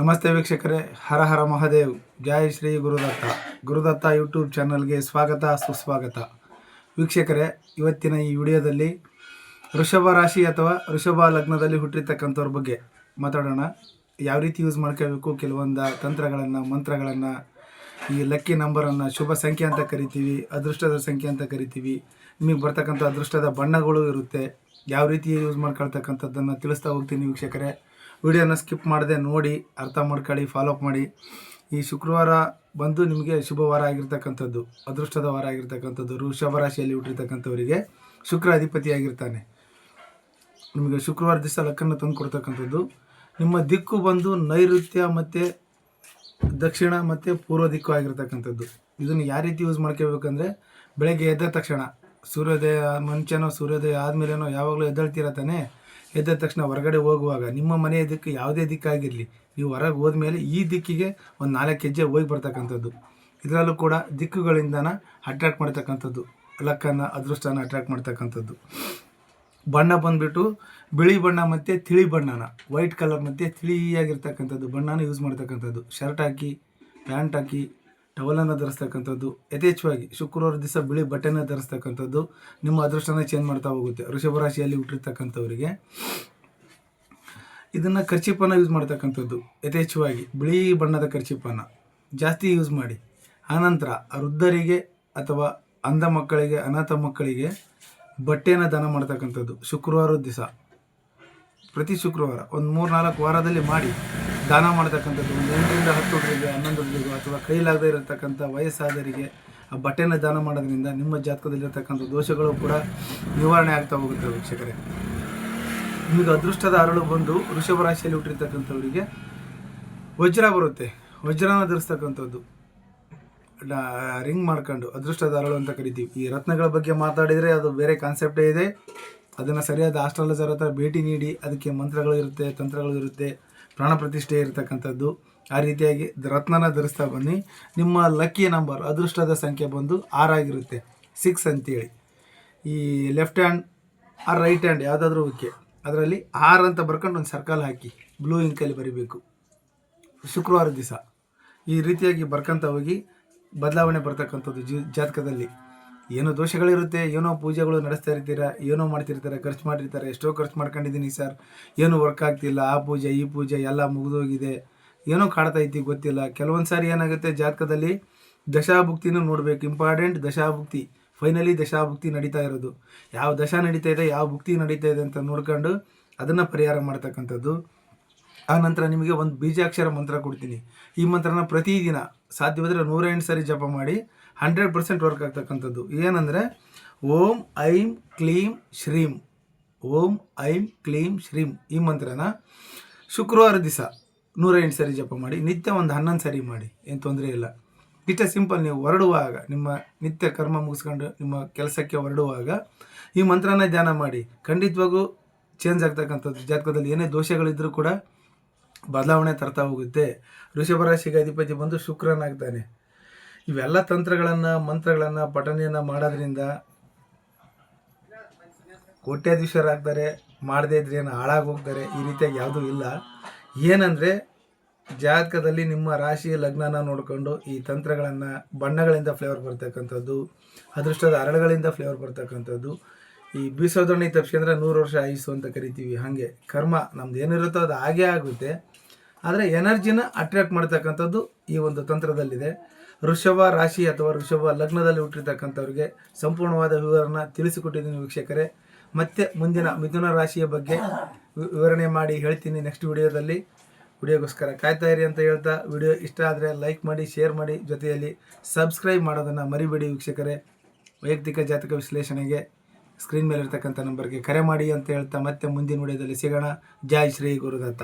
ನಮಸ್ತೆ ವೀಕ್ಷಕರೇ. ಹರ ಹರ ಮಹಾದೇವ್. ಜೈ ಶ್ರೀ ಗುರುದತ್ತ. ಗುರುದತ್ತ ಯೂಟ್ಯೂಬ್ ಚಾನಲ್ಗೆ ಸ್ವಾಗತ, ಸುಸ್ವಾಗತ. ವೀಕ್ಷಕರೇ, ಇವತ್ತಿನ ಈ ವಿಡಿಯೋದಲ್ಲಿ ವೃಷಭ ರಾಶಿ ಅಥವಾ ವೃಷಭ ಲಗ್ನದಲ್ಲಿ ಹುಟ್ಟಿರ್ತಕ್ಕಂಥವ್ರ ಬಗ್ಗೆ ಮಾತಾಡೋಣ. ಯಾವ ರೀತಿ ಯೂಸ್ ಮಾಡ್ಕೋಬೇಕು? ಕೆಲವೊಂದು ತಂತ್ರಗಳನ್ನು, ಮಂತ್ರಗಳನ್ನು, ಈ ಲಕ್ಕಿ ನಂಬರನ್ನು, ಶುಭ ಸಂಖ್ಯೆ ಅಂತ ಕರಿತೀವಿ, ಅದೃಷ್ಟದ ಸಂಖ್ಯೆ ಅಂತ ಕರಿತೀವಿ, ನಿಮಗೆ ಬರ್ತಕ್ಕಂಥ ಅದೃಷ್ಟದ ಬಣ್ಣಗಳು ಇರುತ್ತೆ. ಯಾವ ರೀತಿ ಯೂಸ್ ಮಾಡ್ಕೊಳ್ತಕ್ಕಂಥದ್ದನ್ನು ತಿಳಿಸ್ತಾ ಹೋಗ್ತೀನಿ ವೀಕ್ಷಕರೇ. ವಿಡಿಯೋನ ಸ್ಕಿಪ್ ಮಾಡದೆ ನೋಡಿ, ಅರ್ಥ ಮಾಡ್ಕೊಳ್ಳಿ ಫಾಲೋ ಅಪ್ ಮಾಡಿ. ಈ ಶುಕ್ರವಾರ ಬಂದು ನಿಮಗೆ ಶುಭ ವಾರ ಆಗಿರ್ತಕ್ಕಂಥದ್ದು, ಅದೃಷ್ಟದ ವಾರ ಆಗಿರ್ತಕ್ಕಂಥದ್ದು, ವೃಷಭ ರಾಶಿಯಲ್ಲಿ ಹುಟ್ಟಿರ್ತಕ್ಕಂಥವರಿಗೆ ಶುಕ್ರ ಅಧಿಪತಿಯಾಗಿರ್ತಾನೆ. ನಿಮಗೆ ಶುಕ್ರವಾರ ದಿವಸ ಲಕ್ಕನ್ನು ತಂದು ಕೊಡ್ತಕ್ಕಂಥದ್ದು. ನಿಮ್ಮ ದಿಕ್ಕು ಬಂದು ನೈಋತ್ಯ ಮತ್ತು ದಕ್ಷಿಣ ಮತ್ತು ಪೂರ್ವ ದಿಕ್ಕು ಆಗಿರ್ತಕ್ಕಂಥದ್ದು. ಇದನ್ನು ಯಾವ ರೀತಿ ಯೂಸ್ ಮಾಡ್ಕೋಬೇಕಂದ್ರೆ, ಬೆಳಗ್ಗೆ ಎದ್ದ ತಕ್ಷಣ, ಸೂರ್ಯೋದಯ ಮುಂಚೆನೋ, ಸೂರ್ಯೋದಯ ಆದಮೇಲೆನೋ ಯಾವಾಗಲೂ ಎದ್ದೇಳ್ತಿರತ್ತಾನೆ ತಾನೇ? ಎದ್ದ ತಕ್ಷಣ ಹೊರಗಡೆ ಹೋಗುವಾಗ ನಿಮ್ಮ ಮನೆಯ ದಿಕ್ಕು ಯಾವುದೇ ದಿಕ್ಕಾಗಿರಲಿ, ನೀವು ಹೊರಗೆ ಹೋದ್ಮೇಲೆ ಈ ದಿಕ್ಕಿಗೆ ಒಂದು ನಾಲ್ಕು ಹೆಜ್ಜೆ ಹೋಗಿ ಬರ್ತಕ್ಕಂಥದ್ದು. ಇದರಲ್ಲೂ ಕೂಡ ದಿಕ್ಕುಗಳಿಂದನ ಅಟ್ರಾಕ್ಟ್ ಮಾಡ್ತಕ್ಕಂಥದ್ದು. ಲಕ್ಕನ್ನು, ಅದೃಷ್ಟನ ಅಟ್ರಾಕ್ಟ್ ಮಾಡ್ತಕ್ಕಂಥದ್ದು. ಬಣ್ಣ ಬಂದುಬಿಟ್ಟು ಬಿಳಿ ಬಣ್ಣ ಮತ್ತು ತಿಳಿ ಬಣ್ಣನ ವೈಟ್ ಕಲರ್ ಮತ್ತು ತಿಳಿಯಾಗಿರ್ತಕ್ಕಂಥದ್ದು. ಬಣ್ಣನ ಯೂಸ್ ಮಾಡ್ತಕ್ಕಂಥದ್ದು. ಶರ್ಟ್ ಹಾಕಿ ಪ್ಯಾಂಟ್ ಹಾಕಿ ಟವಲನ್ನು ಧರಿಸ್ತಕ್ಕಂಥದ್ದು, ಯಥೇಚ್ಛವಾಗಿ ಶುಕ್ರವಾರ ದಿವಸ ಬಿಳಿ ಬಟ್ಟೆನ ಧರಿಸ್ತಕ್ಕಂಥದ್ದು, ನಿಮ್ಮ ಅದೃಷ್ಟನ ಚೇಂಜ್ ಮಾಡ್ತಾ ಹೋಗುತ್ತೆ. ಋಷಭ ರಾಶಿಯಲ್ಲಿ ಹುಟ್ಟಿರ್ತಕ್ಕಂಥವರಿಗೆ. ಇದನ್ನು ಖರ್ಚಿಪನ್ನು ಯೂಸ್ ಮಾಡ್ತಕ್ಕಂಥದ್ದು. ಯಥೇಚ್ಛವಾಗಿ ಬಿಳಿ ಬಣ್ಣದ ಖರ್ಚಿಪನ್ನು ಜಾಸ್ತಿ ಯೂಸ್ ಮಾಡಿ. ಆನಂತರ ವೃದ್ಧರಿಗೆ ಅಥವಾ ಅಂಧ ಮಕ್ಕಳಿಗೆ, ಅನಾಥ ಮಕ್ಕಳಿಗೆ ಬಟ್ಟೆಯನ್ನು ದಾನ ಮಾಡ್ತಕ್ಕಂಥದ್ದು ಶುಕ್ರವಾರದ ದಿವಸ. ಪ್ರತಿ ಶುಕ್ರವಾರ ಒಂದು ಮೂರು ನಾಲ್ಕು ವಾರದಲ್ಲಿ ಮಾಡಿ. ದಾನ ಮಾಡ್ತಕ್ಕಂಥದ್ದು ಒಂದು ಎಂಟರಿಂದ ಹತ್ತು ಹುಡುಗರಿಗೆ ಹನ್ನೊಂದು ಹುಡುಗರಿಗೂ ಅಥವಾ ಕೈಲಾಗದೇ ಇರತಕ್ಕಂಥ ವಯಸ್ಸಾದರಿಗೆ ಆ ಬಟ್ಟೆನ ದಾನ ಮಾಡೋದ್ರಿಂದ ನಿಮ್ಮ ಜಾತಕದಲ್ಲಿರತಕ್ಕಂಥ ದೋಷಗಳು ಕೂಡ ನಿವಾರಣೆ ಆಗ್ತಾ ಹೋಗುತ್ತೆ ವೀಕ್ಷಕರೇ. ನಿಮಗೆ ಅದೃಷ್ಟದ ಅರಳು ಬಂದು ವೃಷಭ ರಾಶಿಯಲ್ಲಿ ಹುಟ್ಟಿರ್ತಕ್ಕಂಥವರಿಗೆ ವಜ್ರ ಬರುತ್ತೆ. ವಜ್ರನ ಧರಿಸ್ತಕ್ಕಂಥದ್ದು. ರಿಂಗ್ ಮಾಡ್ಕೊಂಡು ಅದೃಷ್ಟದ ಅರಳು ಅಂತ ಕರಿತೀವಿ. ಈ ರತ್ನಗಳ ಬಗ್ಗೆ ಮಾತಾಡಿದರೆ ಅದು ಬೇರೆ ಕಾನ್ಸೆಪ್ಟೇ ಇದೆ. ಅದನ್ನು ಸರಿಯಾದ ಆಸ್ಟ್ರಾಲಜರ್ ಹತ್ರ ಭೇಟಿ ನೀಡಿ, ಅದಕ್ಕೆ ಮಂತ್ರಗಳು ಇರುತ್ತೆ, ತಂತ್ರಗಳು ಇರುತ್ತೆ. ಪ್ರಾಣ ಪ್ರತಿಷ್ಠೆ ಇರತಕ್ಕಂಥದ್ದು, ಆ ರೀತಿಯಾಗಿ ರತ್ನನ ಧರಿಸ್ತಾ ಬನ್ನಿ. ನಿಮ್ಮ ಲಕ್ಕಿ ನಂಬರ್, ಅದೃಷ್ಟದ ಸಂಖ್ಯೆ ಬಂದು ಆರಾಗಿರುತ್ತೆ. ಸಿಕ್ಸ್ ಅಂತೇಳಿ. ಈ left hand or right hand ಯಾವುದಾದ್ರೂ ಓಕೆ ಅದರಲ್ಲಿ ಆರ್ ಅಂತ ಬರ್ಕೊಂಡು ಒಂದು ಸರ್ಕಲ್ ಹಾಕಿ ಬ್ಲೂ ಇಂಕಲ್ಲಿ ಬರಿಬೇಕು. ಶುಕ್ರವಾರ ದಿವಸ. ಈ ರೀತಿಯಾಗಿ ಬರ್ಕೊಂತ ಹೋಗಿ ಬದಲಾವಣೆ ಬರ್ತಕ್ಕಂಥದ್ದು ಜಾತಕದಲ್ಲಿ. ಏನೋ ದೋಷಗಳಿರುತ್ತೆ, ಏನೋ ಪೂಜೆಗಳು ನಡೆಸ್ತಾ ಇರ್ತೀರ, ಏನೋ ಮಾಡ್ತಿರ್ತಾರೆ, ಖರ್ಚು ಮಾಡಿರ್ತಾರೆ, ಎಷ್ಟೋ ಖರ್ಚು ಮಾಡ್ಕೊಂಡಿದ್ದೀನಿ ಸರ್. ಏನೂ ವರ್ಕ್ ಆಗ್ತಿಲ್ಲ, ಆ ಪೂಜೆ, ಈ ಪೂಜೆ ಎಲ್ಲ ಮುಗಿದೋಗಿದೆ. ಏನೋ ಕಾಡ್ತಾ ಐತಿ ಗೊತ್ತಿಲ್ಲ. ಕೆಲವೊಂದು ಸಾರಿ ಏನಾಗುತ್ತೆ, ಜಾತಕದಲ್ಲಿ ದಶಾಭುಕ್ತಿನೂ ನೋಡಬೇಕು. ಇಂಪಾರ್ಟೆಂಟ್ ದಶಾಭುಕ್ತಿ. ಫೈನಲಿ ದಶಾಭುಕ್ತಿ ನಡೀತಾ ಇರೋದು. ಯಾವ ದಶಾ ನಡೀತಾ ಇದೆ, ಯಾವ ಭುಕ್ತಿ ನಡೀತಾ ಇದೆ ಅಂತ ನೋಡ್ಕೊಂಡು ಅದನ್ನು ಪರಿಹಾರ ಮಾಡ್ತಕ್ಕಂಥದ್ದು. ಆ ನಂತರ ನಿಮಗೆ ಒಂದು ಬೀಜಾಕ್ಷರ ಮಂತ್ರ ಕೊಡ್ತೀನಿ. ಈ ಮಂತ್ರನ ಪ್ರತಿದಿನ ಸಾಧ್ಯವಾದರೆ ನೂರೆಂಟು ಸರಿ ಜಪ ಮಾಡಿ ಹಂಡ್ರೆಡ್ ಪರ್ಸೆಂಟ್ ವರ್ಕ್ ಆಗ್ತಕ್ಕಂಥದ್ದು. ಏನಂದರೆ, ಓಂ ಐಂ ಕ್ಲೀಂ ಶ್ರೀಂ. ಓಂ ಐಂ ಕ್ಲೀಂ ಶ್ರೀಂ. ಈ ಮಂತ್ರನ ಶುಕ್ರವಾರ ದಿವಸ ನೂರೆಂಟು ಸರಿ ಜಪ ಮಾಡಿ, ನಿತ್ಯ ಒಂದು ಹನ್ನೊಂದು ಸರಿ ಮಾಡಿ, ಏನು ತೊಂದರೆ ಇಲ್ಲ. ಇಷ್ಟೇ ಸಿಂಪಲ್ ನೀವು ಹೊರಡುವಾಗ, ನಿಮ್ಮ ನಿತ್ಯ ಕರ್ಮ ಮುಗಿಸ್ಕೊಂಡು ನಿಮ್ಮ ಕೆಲಸಕ್ಕೆ ಹೊರಡುವಾಗ ಈ ಮಂತ್ರನ ಧ್ಯಾನ ಮಾಡಿ. ಖಂಡಿತವಾಗೂ ಚೇಂಜ್ ಆಗ್ತಕ್ಕಂಥದ್ದು. ಜಾತಕದಲ್ಲಿ ಏನೇ ದೋಷಗಳಿದ್ದರೂ ಕೂಡ ಬದಲಾವಣೆ ತರ್ತಾ ಹೋಗುತ್ತೆ. ವೃಷಭ ರಾಶಿಗೆ ಅಧಿಪತಿ ಬಂದು ಶುಕ್ರನಾಗ್ತಾನೆ. ಇವೆಲ್ಲ ತಂತ್ರಗಳನ್ನು, ಮಂತ್ರಗಳನ್ನು, ಪಠನೆಯನ್ನು ಮಾಡೋದ್ರಿಂದ ಕೋಟ್ಯಾಧೀಶರಾಗ್ತಾರೆ, ಮಾಡದೇ ಇದ್ರೆ ಏನು ಹಾಳಾಗೋಗ್ತಾರೆ, ಈ ರೀತಿಯಾಗಿ ಯಾವುದೂ ಇಲ್ಲ. ಏನಂದರೆ, ಜಾತಕದಲ್ಲಿ ನಿಮ್ಮ ರಾಶಿ ಲಗ್ನನ ನೋಡಿಕೊಂಡು ಈ ತಂತ್ರಗಳನ್ನು ಬಣ್ಣಗಳಿಂದ ಫ್ಲೇವರ್ ಬರ್ತಕ್ಕಂಥದ್ದು, ಅದೃಷ್ಟದ ಅರಳುಗಳಿಂದ ಫ್ಲೇವರ್ ಬರ್ತಕ್ಕಂಥದ್ದು, ಈ ಬೀಸೋದಣ್ಣಿ ತಪ್ಪಿಸ್ಕೊಂಡ್ರೆ ನೂರು ವರ್ಷ ಆಯಿಸು ಅಂತ ಕರಿತೀವಿ, ಹಾಗೆ. ಕರ್ಮ ನಮ್ದು ಏನಿರುತ್ತೋ ಅದು ಹಾಗೇ ಆಗುತ್ತೆ. ಆದರೆ ಎನರ್ಜಿನ ಅಟ್ರ್ಯಾಕ್ಟ್ ಮಾಡ್ತಕ್ಕಂಥದ್ದು ಈ ಒಂದು ತಂತ್ರದಲ್ಲಿದೆ. ವೃಷಭ ರಾಶಿ ಅಥವಾ ವೃಷಭ ಲಗ್ನದಲ್ಲಿ ಹುಟ್ಟಿರ್ತಕ್ಕಂಥವ್ರಿಗೆ ಸಂಪೂರ್ಣವಾದ ವಿವರನ ತಿಳಿಸಿಕೊಟ್ಟಿದ್ದೀನಿ ವೀಕ್ಷಕರೇ. ಮತ್ತೆ ಮುಂದಿನ ಮಿಥುನ ರಾಶಿಯ ಬಗ್ಗೆ ವಿವರಣೆ ಮಾಡಿ ಹೇಳ್ತೀನಿ ನೆಕ್ಸ್ಟ್ ವಿಡಿಯೋದಲ್ಲಿ. ವಿಡಿಯೋಗೋಸ್ಕರ ಕಾಯ್ತಾ ಇರಿ ಅಂತ ಹೇಳ್ತಾ, ವಿಡಿಯೋ ಇಷ್ಟ ಆದರೆ ಲೈಕ್ ಮಾಡಿ, ಶೇರ್ ಮಾಡಿ, ಜೊತೆಯಲ್ಲಿ ಸಬ್ಸ್ಕ್ರೈಬ್ ಮಾಡೋದನ್ನು ಮರಿಬೇಡಿ ವೀಕ್ಷಕರೇ. ವೈಯಕ್ತಿಕ ಜಾತಕ ವಿಶ್ಲೇಷಣೆಗೆ ಸ್ಕ್ರೀನ್ ಮೇಲೆ ಇರ್ತಕ್ಕಂಥ ನಂಬರ್ಗೆ ಕರೆ ಮಾಡಿ ಅಂತ ಹೇಳ್ತಾ, ಮತ್ತೆ ಮುಂದಿನ ವಿಡಿಯೋದಲ್ಲಿ ಸಿಗೋಣ. ಜೈ ಶ್ರೀ ಗುರುದತ್ತ.